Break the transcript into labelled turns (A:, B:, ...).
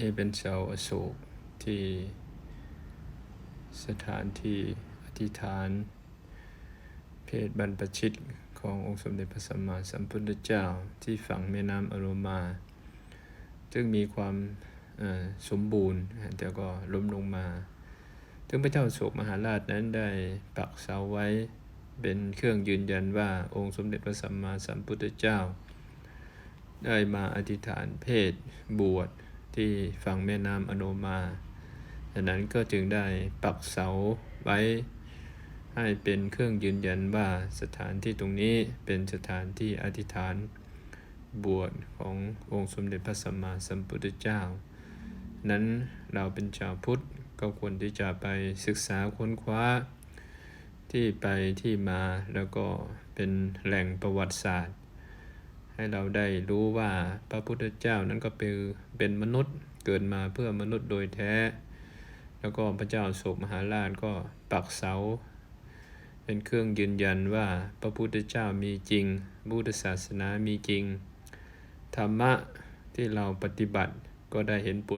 A: นี่เป็นเสาอโศกที่สถานที่อธิษฐาน เพศบรรพชิตขององค์สมเด็จพระสัมมาสัมพุทธเจ้าที่ฝั่งแม่น้ำอโรมา ซึ่งมีความสมบูรณ์แต่ก็ล้มลงมา ซึ่งพระเจ้าโศกมหาราชนั้นได้ปักเสาไว้เป็นเครื่องยืนยันว่าองค์สมเด็จพระสัมมาสัมพุทธเจ้า ได้มาอธิษฐานเพศบวช ที่ฝั่งแม่น้ำอโนมาดังนั้นก็จึงได้ปักเสาไว้ให้เป็นเครื่องยืนยันว่าสถานที่ตรงนี้เป็นสถานที่อธิษฐานบวชขององค์สมเด็จพระสัมมาสัมพุทธเจ้า นั้นเราเป็นชาวพุทธก็ควรที่จะไปศึกษาค้นคว้า ที่ไปที่มาแล้วก็เป็นแหล่งประวัติศาสตร์ ให้เราได้รู้ว่าพระพุทธเจ้านั้นก็เป็นเป็นมนุษย์เกิดมาเพื่อมนุษย์โดยแท้ แล้วก็พระเจ้าโศกมหาราชก็ปักเสา เป็นเครื่องยืนยันว่าพระพุทธเจ้ามีจริงพุทธศาสนามีจริง ธรรมะที่เราปฏิบัติก็ได้เห็นผล